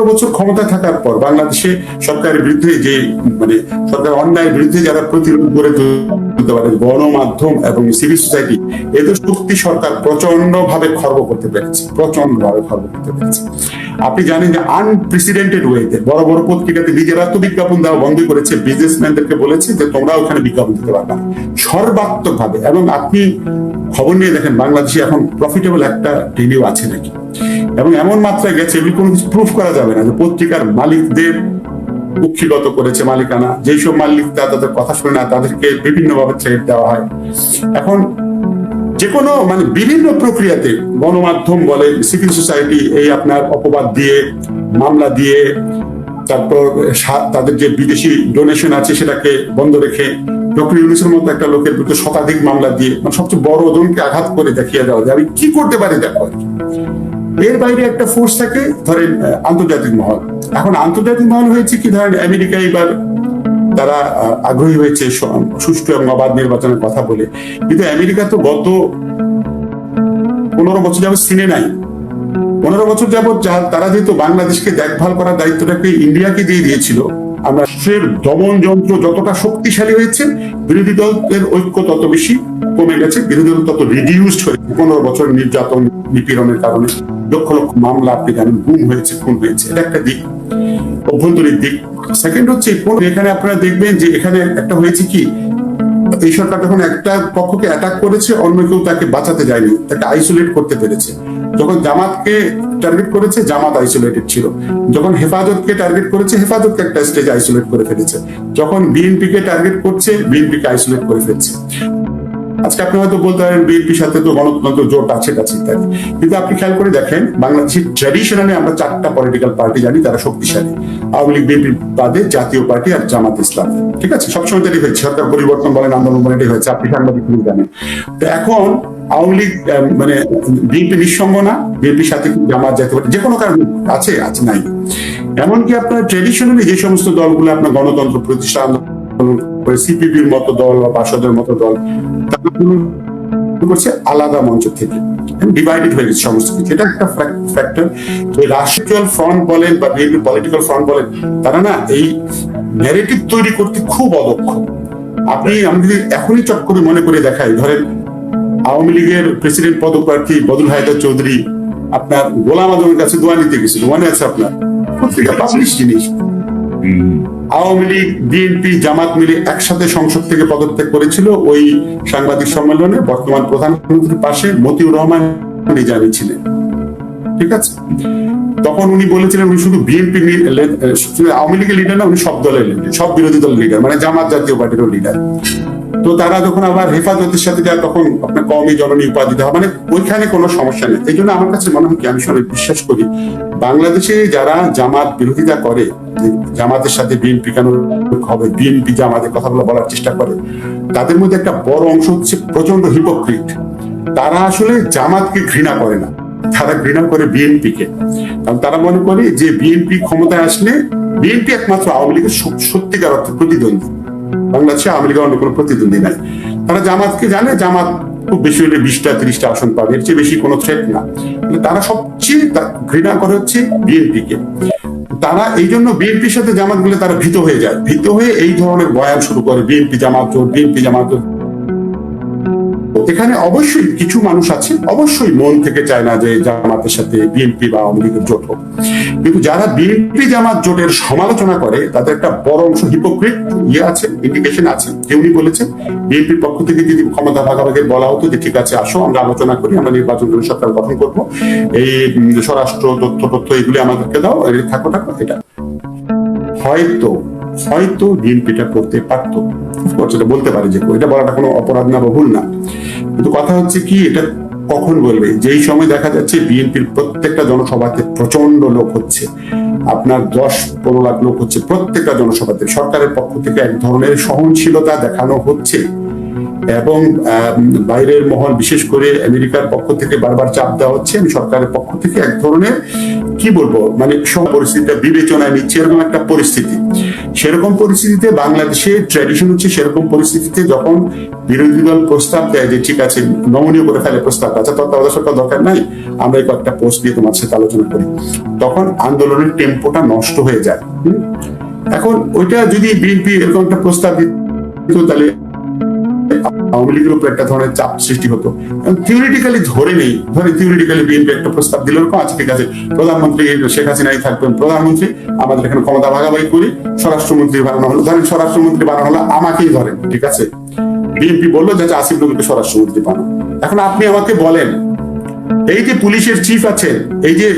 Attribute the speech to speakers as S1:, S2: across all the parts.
S1: পনেরো বছর ক্ষমতা থাকার পর বাংলাদেশে সরকারের বিরুদ্ধে যে মানে সরকার অন্যায়ের বিরুদ্ধে যারা প্রতিরোধ গড়ে তুলতে পারে, গণমাধ্যম এবং সিভিল সোসাইটি এদের শক্তি সরকার প্রচণ্ড ভাবে খর্ব করতে পেরেছে প্রচণ্ড ভাবে খর্ব করতে পেরেছে। আপনি জানেন যে আনপ্রেসিডেন্টেড ওয়েতে বড় বড় পত্রিকাতে নিজেরা তো বিজ্ঞাপন দেওয়া বন্ধ করেছে বিজনেসম্যানদেরকে বলেছে যে তোমরা ওখানে বিজ্ঞাপন দিতে পারবে না। সর্বাত্মক ভাবে এবং আপনি খবর নিয়ে দেখেন, বাংলাদেশে এখন প্রফিটেবল একটা টেলিও আছে নাকি? এবং এমন মাত্রায় গেছে, এগুলি কোনো কিছু প্রুফ করা যাবে না যে পত্রিকার মালিকদের কুক্ষিগত করেছে মালিকানা। যেই সব মালিক তাদের কথা শুনে না, তাদেরকে বিভিন্ন ভাবে থ্রেট দেওয়া হয়। এখন যে কোনো মানে বিভিন্ন প্রক্রিয়াতে গণমাধ্যম বলে সিভিল সোসাইটি এই আপনার অপবাদ দিয়ে, মামলা দিয়ে, তারপর তাদের যে বিদেশি ডোনেশন আছে সেটাকে বন্ধ রেখে, ডক্টর ইউনুসের মতো একটা লোকের বিরুদ্ধে শতাধিক মামলা দিয়ে মানে সবচেয়ে বড় ওজনকে আঘাত করে দেখিয়ে দেওয়া যে আমি কি করতে পারি দেখো। এর বাইরে একটা ফোর্স থাকে, ধরেন আন্তর্জাতিক মহল। এখন আন্তর্জাতিক মহল হয়েছে কি? ধরেন, আমেরিকা এবার তারা আগ্রহী হয়েছে সুষ্ঠু এবং অবাধ নির্বাচনের কথা বলে। কিন্তু আমেরিকা তো গত পনেরো বছর যাবত সিনে নাই। পনেরো বছর যাবত যা- তারা যেহেতু বাংলাদেশকে দেখভাল করার দায়িত্বটাকে ইন্ডিয়াকে দিয়ে দিয়েছিল, আমরা দমন যন্ত্র যতটা শক্তিশালী হয়েছে, বিরোধী দলের ঐক্য তত বেশি। কমে গেছে। বিরোধী দল তত রিডিউসড হয়েছে পনেরো বছর নির্যাতন, নিপীড়নের কারণে লক্ষ লক্ষ মামলা আপনি জানেন, গুম হয়েছে, খুন হয়েছে। এটা একটা দিক, অভ্যন্তরীণ দিক। সেকেন্ড হচ্ছে এখানে আপনারা দেখবেন যে এখানে একটা হয়েছে কি, এই সরকার যখন একটা পক্ষকে অ্যাটাক করেছে, অন্য কেউ তাকে বাঁচাতে যায়নি, তাকে আইসোলেট করতে পেরেছে। যখন জামাতকে টার্গেট করেছে, জামাত আইসোলেটেড ছিল। যখন হেফাজতকে টার্গেট করেছে, হেফাজতকে একটা স্টেজে আইসোলেট করে ফেলেছে। যখন বিএনপি কে টার্গেট করছে বিএনপি কে আইসোলেট করে ফেলছে। আজকে আপনি হয়তো বলতে পারেন বিএনপির সাথে তো গণতন্ত্র জোট আছে কাছে ইত্যাদি কিন্তু আপনি খেয়াল করে দেখেন বাংলাদেশের ট্র্যাডিশনালি আমরা চারটা পলিটিক্যাল পার্টি জানি, তারা শক্তিশালী। আওয়ামী লীগ বিএনপি বাদে জাতীয় পার্টি আর জামাত ইসলাম। ঠিক আছে? সবসময় তাই হয়েছে। সরকার পরিবর্তন বলেন, আন্দোলন বলেন হয়েছে। আপনি সাংবাদিক জানেন। তো এখন আওয়ামী লীগ মানে বিএনপি নিঃসঙ্গ না, বিএনপির সাথে জামাত, জাতীয় পার্টি যে কোনো কারণ আছে আছে নাই। এমনকি আপনার ট্রেডিশনালি যে সমস্ত দলগুলো আপনার গণতন্ত্র প্রতিষ্ঠা আন্দোলন করে সিপিপির মতো দল বা বাসদের মতো দল করছে আলাদা মঞ্চ থেকে। ডিভাইডেড হয়ে গেছে সমস্ত কিছু। এটা একটা ফ্যাক্টর যে রাষ্ট্রীয় ফ্রন্ট বলেন বা বিএনপি পলিটিক্যাল ফ্রন্ট বলেন, তারা না এই ন্যারেটিভ তৈরি করতে খুব অদক্ষ। আপনি, আমি যদি এখনই চট করে মনে করে দেখাই, ধরেন আওয়ামী লীগের প্রেসিডেন্ট পদপ্রার্থী বদুল হায়দার চৌধুরী আপনার গোলাম আজমের কাছে দোয়া নিতে গেছিল। মনে আছে আপনার? পত্রিকা পাবলিশ জিনিস আওয়ামী লীগ, বিএনপি, জামাত মিলে একসাথে সংসদ থেকে পদত্যাগ করেছিল। ওই সাংবাদিক সম্মেলনে বর্তমান প্রধানমন্ত্রীর পাশে মতিউর রহমান নিজামী ছিলেন। ঠিক আছে? তখন উনি বলেছিলেন উনি শুধু বিএনপি আওয়ামী লীগের লিডার না, উনি সব দলের লিডার সব বিরোধী দলের লিডার মানে জামাত জাতীয় পার্টিরও লিডার তো তারা যখন আবার হেফাজতের সাথে যায়, তখন আপনার কমই জননী উপাধি দেওয়া মানে ওইখানে কোনো সমস্যা নেই। এই জন্য আমার কাছে মনে হয় কি, আমি সবাই বিশ্বাস করি বাংলাদেশে যারা জামাত বিরোধিতা করে জামাতের সাথে বিএনপি কেন হবে? বিএনপি জামাতের কথাগুলো বলার চেষ্টা করে, তাদের মধ্যে একটা বড় অংশ হচ্ছে প্রচণ্ড হিপোক্রিট তারা আসলে জামাতকে ঘৃণা করে না। তারা ঘৃণা করে বিএনপি কে কারণ তারা মনে করে যে বিএনপি ক্ষমতায় আসলে বিএনপি একমাত্র আওয়ামী লীগের সত্যিকার অর্থে প্রতিদ্বন্দ্বী। বাংলাদেশে আওয়ামী লীগের অন্য কোনো প্রতিদ্বন্দ্বী নাই। তারা জামাতকে জানে, জামাত খুব বেশি হলে বিশটা, ত্রিশটা আসন পাবে। এর চেয়ে বেশি কোনো থ্রেট না। তারা সবচেয়ে ঘৃণা করে হচ্ছে বিএনপিকে। তারা এই জন্য বিএনপির সাথে জামাতগুলো তারা ভীত হয়ে যায়। ভীত হয়ে এই ধরনের বয়ান শুরু করে। বিএনপি জামাত জোট, বিএনপি জামাত জোট। এখানে অবশ্যই কিছু মানুষ আছে, অবশ্যই মন থেকে চায় না যে জামাতের সাথে বিএনপি বা আওয়ামী লীগের জোট হোক। কিন্তু যারা বিএনপি জামাত জোটের সমালোচনা করে, তাদের একটা বড় অংশ হিপোক্রিট ইয়ে আছে ইন্ডিকেশন আছে। যে উনি বলেছেন, বিএনপির পক্ষ থেকে যদি ক্ষমতা ভাগাভাগি বলা হতো যে, ঠিক আছে, আসো, আমরা আলোচনা করি, আমরা নির্বাচন করে সরকার গঠন করব। এই স্বরাষ্ট্র তথ্য তথ্য এগুলি আমাদেরকে দাও থাকো থাকো, এটা। হয়তো হয়তো বিএনপিটা করতে পারতো। এটা বলতে পারে যে এটা বলাটা কোনো অপরাধ না বা ভুল না। কিন্তু কথা হচ্ছে কি, এটা কখন বলবে? যেই সময় দেখা যাচ্ছে বিএনপির প্রত্যেকটা জনসভাতে প্রচণ্ড লোক হচ্ছে। আপনার দশ, পনেরো লাখ লোক হচ্ছে প্রত্যেকটা জনসভাতে। সরকারের পক্ষ থেকে এক ধরনের সহনশীলতা দেখানো হচ্ছে। এবং বাইরের মহল, বিশেষ করে আমেরিকার পক্ষ থেকে বারবার চাপ দেওয়া হচ্ছে। আমি সরকারের পক্ষ থেকে এক ধরনের, কি বলব মানে সব পরিস্থিতিটা বিবেচনায় নিচ্ছে, এরকম একটা পরিস্থিতি। সেরকম পরিস্থিতিতে বাংলাদেশে ট্র্যাডিশন হচ্ছে সেরকম পরিস্থিতিতে যখন বিরোধী দল প্রস্তাব দেয় যে, ঠিক আছে, নমনীয় করে ফেলে প্রস্তাব আচ্ছা তত্ত্বাবধায়ক সরকার দরকার নাই, আমরা এই কয়েকটা পোস্ট দিয়ে তোমার সাথে আলোচনা করি। তখন আন্দোলনের টেম্পোটা নষ্ট হয়ে যায়। এখন ওইটা যদি বিএনপি এরকম একটা প্রস্তাব দিত, তাহলে আওয়ামী উপর একটা ধরনের চাপ সৃষ্টি হতো। থিওরিটিক্যালি ধরে নেই ধরে থিওরিটিক্যালি বিএনপি একটা প্রস্তাব দিল এরকম আছে ঠিক আছে প্রধানমন্ত্রী শেখ হাসিনাই থাকবেন প্রধানমন্ত্রী আমাদের এখানে ক্ষমতা ভাগাভাগি করি স্বরাষ্ট্রমন্ত্রী বানানো হলো ধরেন স্বরাষ্ট্রমন্ত্রী বানানো হলো আমাকেই ধরেন ঠিক আছে? বিএনপি বলল যে আচ্ছা, আসিফ নজরুলকে স্বরাষ্ট্রমন্ত্রী এখন আপনি আমাকে বলেন এই যে পুলিশের চিফ আছেন এই যে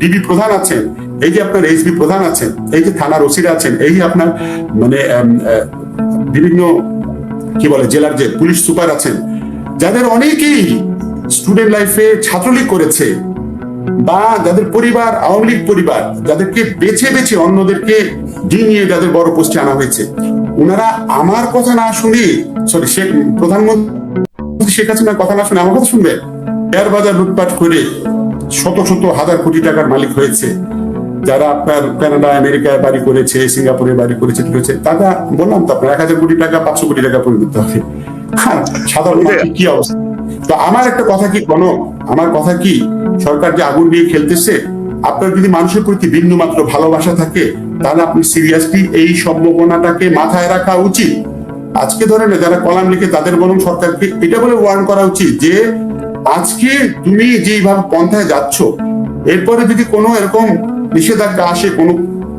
S1: ডিবি প্রধান আছেন এই যে আপনার এইচবি প্রধান আছেন এই যে থানার ওসিরা আছেন এই যে আপনার মানে বিভিন্ন কি বলে, জেলার যে পুলিশ সুপার আছেন, যাদের অনেকেই স্টুডেন্ট লাইফে ছাত্রলীগ করেছে বা যাদের পরিবার, আওয়ামী লীগ পরিবার, যাদেরকে বেছে বেছে অন্যদেরকে ডিঙিয়ে যাদের বড় পোস্টে আনা হয়েছে, ওনারা আমার কথা না শুনে সরি শেখ, প্রধানমন্ত্রী শেখ হাসিনার কথা না শুনে আমার কথা শুনবে? শেয়ার বাজার লুটপাট করে শত শত হাজার কোটি টাকার মালিক হয়েছে। যারা আপনার কানাডা আমেরিকায় বাড়ি করেছে সিঙ্গাপুরে বাড়ি করেছে ঠিক আছে তারা বললাম তো আপনার এক হাজার কোটি টাকা পাঁচশো কোটি টাকা পরিণত হবে। আর সাধারণ কি অবস্থা? তো আমার একটা কথা কি কোন আমার কথা কি সরকার যে আগুন দিয়ে খেলতেছে আপনার যদি মানুষের প্রতি বিন্দু মাত্র ভালোবাসা থাকে তাহলে আপনি সিরিয়াসলি এই সম্ভাবনাটাকে মাথায় রাখা উচিত। আজকে ধরেন যারা কলাম লিখে তাদের বরং সরকারকে এটা বলে ওয়ার্ন করা উচিত যে আজকে তুমি যেইভাবে পন্থায় যাচ্ছ এরপরে যদি কোনো এরকম নিষেধাজ্ঞা আসে, কোনো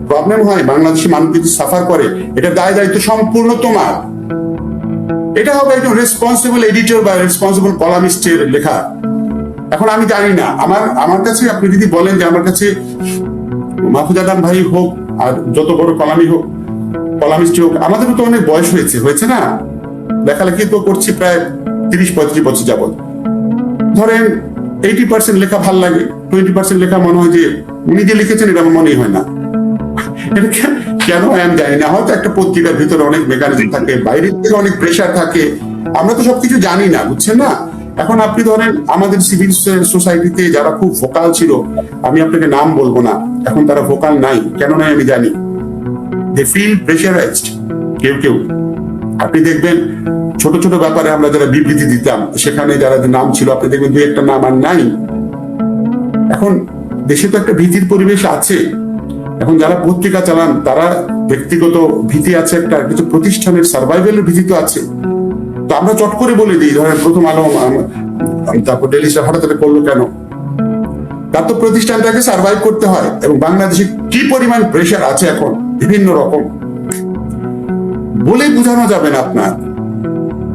S1: প্রবলেম হয়, বাংলাদেশি মানুষ যদি সাফার করে, এটা দায় দায়িত্ব সম্পূর্ণ তোমার। এটা হবে একজন রেসপন্সিবল এডিটর বা রেসপন্সিবল কলামিস্টের লেখা। এখন আমি জানি না, আমার আমার কাছে আপনি যদি বলেন যে আমার কাছে মাহফুজ আলম ভাই হোক আর যত বড় কলামি হোক কলামিস্ট হোক, আমাদেরও তো অনেক বয়স হয়েছে হয়েছে না? লেখালেখি তো করছি প্রায় তিরিশ, পঁয়ত্রিশ বছর যাবৎ। ধরেন এইটি পার্সেন্ট লেখা ভালো লাগে টোয়েন্টি পার্সেন্ট লেখা মনে হয় যে উনি যে লিখেছেন, এটা আমার মনেই হয় না। কেন আমি জানি না? হয়তো একটা পত্রিকার ভিতরে অনেক মেকানিজম থাকে, বাইরের থেকে অনেক প্রেশার থাকে। আমরা তো সবকিছু জানি না, বুঝছেন না? এখন আপনি ধরেন, আমাদের সিভিল সোসাইটিতে যারা খুব ভোকাল ছিল, আমি আপনাকে নাম বলব না, এখন তারা ভোকাল নাই। কেন নাই আমি জানি। দে ফিল প্রেশারাইজড কেউ কেউ। আপনি দেখবেন, ছোট ছোট ব্যাপারে আমরা যারা বিবৃতি দিতাম, সেখানে যারা নাম ছিল, আপনি দেখবেন দুই একটা নাম আর নাই। এখন দেশে তো একটা ভীতির পরিবেশ আছে। এখন যারা পত্রিকা চালান, তারা ব্যক্তিগত ভীতি আছে, একটা কিছু প্রতিষ্ঠানের সার্ভাইভেলের ভীতি তো আছে। তো আমরা চট করে বলে দিই, ধরেন প্রথম আলো তারপর ডেলি স্টার হঠাৎ করল কেন? তার তো প্রতিষ্ঠানটাকে সার্ভাইভ করতে হয়, এবং বাংলাদেশে কি পরিমাণ প্রেশার আছে এখন? বিভিন্ন রকম। বলে বোঝানো যাবে না আপনার।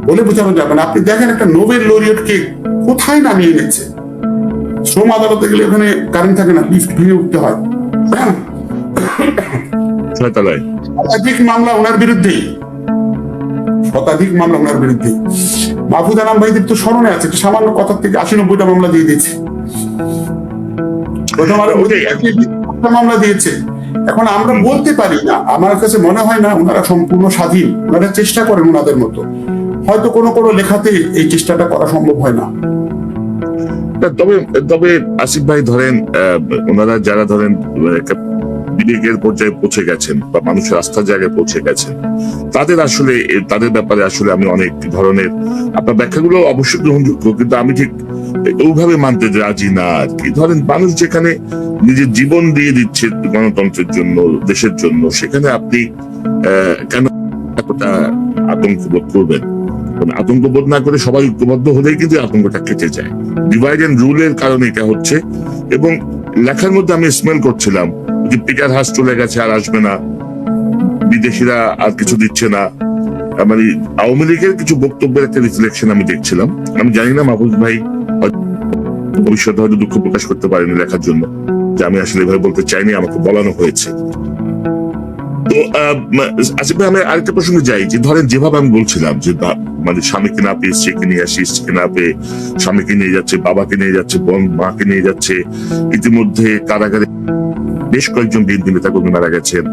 S1: বলে বোঝানো যাবে না। আপনি দেখেন একটা নোবেল লরিয়টকে কোথায় নামিয়ে এনেছে? শ্রম আদালতে গেলে ওখানে কারেন্ট থাকে না লিফট ভেঙে উঠতে হয়। শতাধিক মামলা ওনার বিরুদ্ধেই শতাধিক মামলা ওনার বিরুদ্ধে। মাহফুজ আলম ভাইদের তো স্মরণে আছে একটা সামান্য কথার থেকে আশি নব্বইটা মামলা দিয়ে দিয়েছে। প্রথম আলো মামলা দিয়েছে। এখন আমরা বলতে পারি না আমার কাছে মনে হয় না ওনারা সম্পূর্ণ স্বাধীন। ওনারা চেষ্টা করেন ওনাদের মতো। হয়তো কোনো কোনো লেখাতে এই চেষ্টাটা করা সম্ভব হয় না,
S2: তবে তবে আসিফ ভাই ধরেন ওনারা যারা ধরেন বিবেকের পর্যায়ে পৌঁছে গেছেন বা মানুষের আস্থার জায়গায় পৌঁছে গেছেন, তাদের আসলে, তাদের ব্যাপারে আসলে আমি অনেক ধরনের আপনার ব্যাখ্যাগুলো অবশ্যই গ্রহণযোগ্য, কিন্তু আমি ঠিক ওইভাবে মানতে রাজি না আর কি। ধরেন মানুষ যেখানে নিজের জীবন দিয়ে দিচ্ছে গণতন্ত্রের জন্য, দেশের জন্য, সেখানে আপনি কেন এতটা আতঙ্ক বোধ করবেন? কারণ আতঙ্ক বোধ না করে সবাই ঐক্যবদ্ধ হলেই কিন্তু আতঙ্কটা কেটে যায়। ডিভাইড এন্ড রুলের কারণে এটা হচ্ছে। এবং লেখার মধ্যে আমি স্মেল করছিলাম যে পিকার হাস চলে গেছে, আর আসবে না। বিদেশিরা আর কিছু দিচ্ছে না। মানে আওয়ামী লীগের কিছু বক্তব্যের একটা রিফ্লেকশন আমি দেখছিলাম। আমি জানি না মাহফুজ ভাই ভবিষ্যতে হয়তো দুঃখ প্রকাশ করতে পারেনি লেখার জন্য। যে আমি আসলে এভাবে বলতে চাইনি, আমাকে বলানো হয়েছে। আরেকটা প্রসঙ্গে যাই, যে ধরেন যেভাবে আমি বলছিলাম যে মানে স্বামীকে না পেয়ে স্ত্রীকে নিয়ে আসি, স্ত্রীকে না পেয়ে স্বামীকে নিয়ে যাচ্ছে, বাবাকে নিয়ে যাচ্ছে, বোন, মাকে নিয়ে যাচ্ছে, ইতিমধ্যে কারাগারে বেশ কয়েকজন বিএনপি নেতা কর্মী মারা গেছেন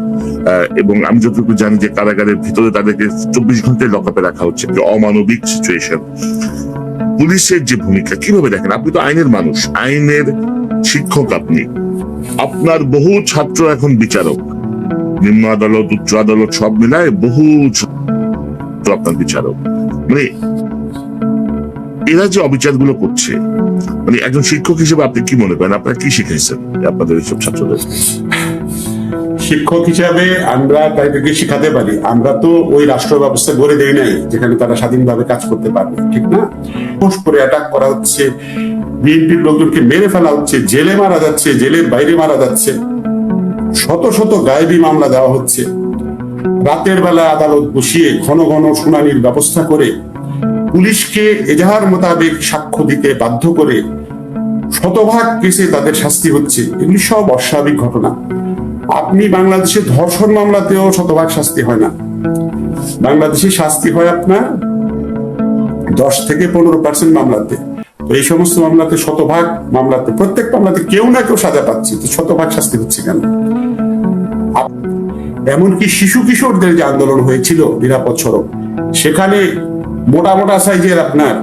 S2: এবং আমি যতটুকু জানি যে কারাগারের ভিতরে তাদেরকে চব্বিশ ঘন্টায় লকআপে রাখা হচ্ছে অমানবিক সিচুয়েশন পুলিশের যে ভূমিকা, কীভাবে দেখেন? আপনি তো আইনের মানুষ, আইনের শিক্ষক আপনি। আপনার বহু ছাত্র এখন বিচারক। নিম্ন আদালত উচ্চ আদালত সব মিলায় বহু আপনার বিচারক। মানে এরা যে অবিচারগুলো করছে মানে একজন শিক্ষক হিসেবে আপনি কি মনে করেন? আপনারা কি শিখেছেন আপনাদের এইসব ছাত্রদের?
S1: শিক্ষক হিসাবে আমরা তাদেরকে শিখাতে পারি? আমরা তো ওই রাষ্ট্র ব্যবস্থা গড়ে দেই নাই, যেখানে তারা স্বাধীনভাবে কাজ করতে পারবে, ঠিক না? পোস্ট করে অ্যাটাক করা হচ্ছে, বিএনপির লোকজনকে মেরে ফেলা হচ্ছে, জেলে মারা যাচ্ছে, জেলের বাইরে মারা যাচ্ছে। শত শত গায়েবী মামলা দেওয়া হচ্ছে। রাতের বেলা আদালত বসিয়ে ঘন ঘন শুনানির ব্যবস্থা করে পুলিশকে এজাহার মোতাবেক সাক্ষ্য দিতে বাধ্য করে শতভাগ কেসে তাদের শাস্তি হচ্ছে। এগুলি সব অস্বাভাবিক ঘটনা। আপনি বাংলাদেশে ধর্ষণ মামলাতেও শতভাগ শাস্তি হয় না। বাংলাদেশে শাস্তি হয় আপনার দশ থেকে পনেরো পার্সেন্ট মামলাতে। এই সমস্ত মামলাতে শতভাগ মামলাতে, প্রত্যেক মামলাতে কেউ না কেউ সাজা পাচ্ছে। তো শতভাগ শাস্তি হচ্ছে কেন? এমনকি শিশু কিশোরদের যে আন্দোলন হয়েছিল, নিরাপদ সড়ক, সেখানে মোটা মোটা সাইজের আপনার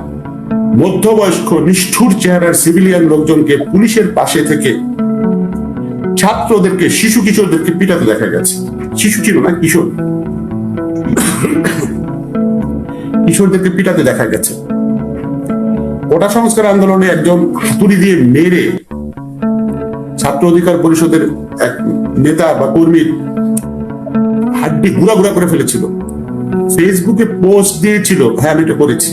S1: মধ্যবয়স্ক, নিষ্ঠুর চেহারার সিভিলিয়ান লোকজনকে পুলিশের পাশে থেকে ছাত্রদেরকে, শিশু কিশোরদেরকে পিটাতে দেখা গেছে। শিশু ছিল না, কিশোর। কিশোরদেরকে পিটাতে দেখা গেছে। কোটা সংস্কার আন্দোলনে একজন হাতুড়ি দিয়ে মেরে ছাত্র অধিকার পরিষদের এক নেতা বা কর্মীর হাড্ডি গুড়া গুড়া করে ফেলেছিল। ফেসবুকে পোস্ট দিয়েছিল হ্যাঁ আমি এটা করেছি।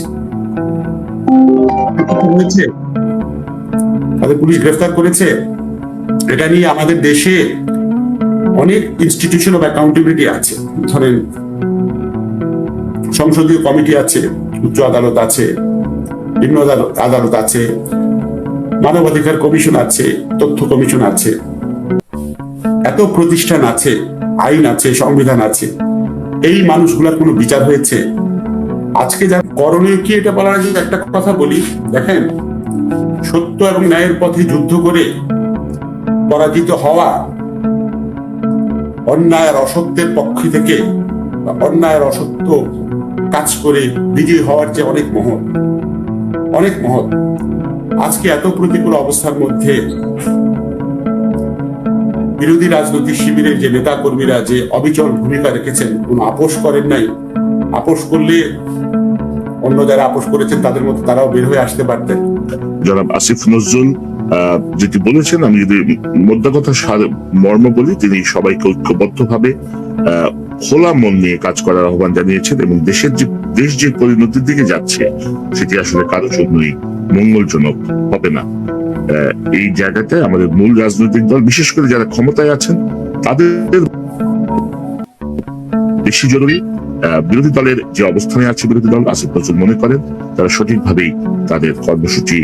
S1: তাদের পুলিশ গ্রেফতার করেছে। এটা নিয়ে আমাদের দেশে অনেক ইনস্টিটিউশন অফ অ্যাকাউন্টেবিলিটি আছে। ধরেন, সংসদীয় কমিটি আছে, উচ্চ আদালত আছে নিম্ন আদালত আছে, মানবাধিকার কমিশন আছে, তথ্য কমিশন আছে, এত প্রতিষ্ঠান আছে, আইন আছে, সংবিধান আছে, এই মানুষগুলার কোনো বিচার হয়েছে? আজকে যা করণীয় কি এটা বলার আগে একটা কথা বলি, দেখেন, সত্য এবং ন্যায়ের পথে যুদ্ধ করে পরাজিত হওয়া অন্যায় আর অসত্যের পক্ষ থেকে অন্যায় আর অসত্য কাজ করে বিজয়ী হওয়ার যে অনেক মহৎ অনেক মহৎ। আজকে এত প্রতিকূল অবস্থার মধ্যে বিরোধী রাজনৈতিক শিবিরের যে নেতা কর্মীরা যে অবিচল ভূমিকা রেখেছেন, কোনো আপোষ করেন নাই। আপোষ করলে অন্য যারা আপোষ করেছেন, তাদের মধ্যে তারাও বের হয়ে আসতে পারতেন।
S2: জনাব আসিফ নজরুল যেটি বলেছেন, আমি যদি মোদ্দা কথা মর্ম বলি, তিনি সবাইকে ঐক্যবদ্ধভাবে খোলা মন নিয়ে কাজ করার আহ্বান জানিয়েছেন এবং দেশের যে দেশ যে পরিণতির দিকে যাচ্ছে, সেটি আসলে কারোর জন্যই মঙ্গলজনক হবে না। এই জায়গাটায় আমাদের মূল রাজনৈতিক দল, বিশেষ করে যারা ক্ষমতায় আছেন, তাদের বেশি জরুরি। বিরোধী দলের যে অবস্থানে আছে বিরোধী দল, আসিফ নজরুল মনে করেন, তারা সঠিকভাবেই তাদের কর্মসূচি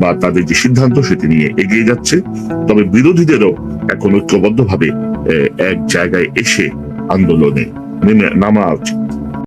S2: বা তাদের যে সিদ্ধান্ত, সেটি নিয়ে এগিয়ে যাচ্ছে। তবে বিরোধীদেরও এখন ঐক্যবদ্ধভাবে এক জায়গায় এসে আন্দোলনে নেমে নামা উচিত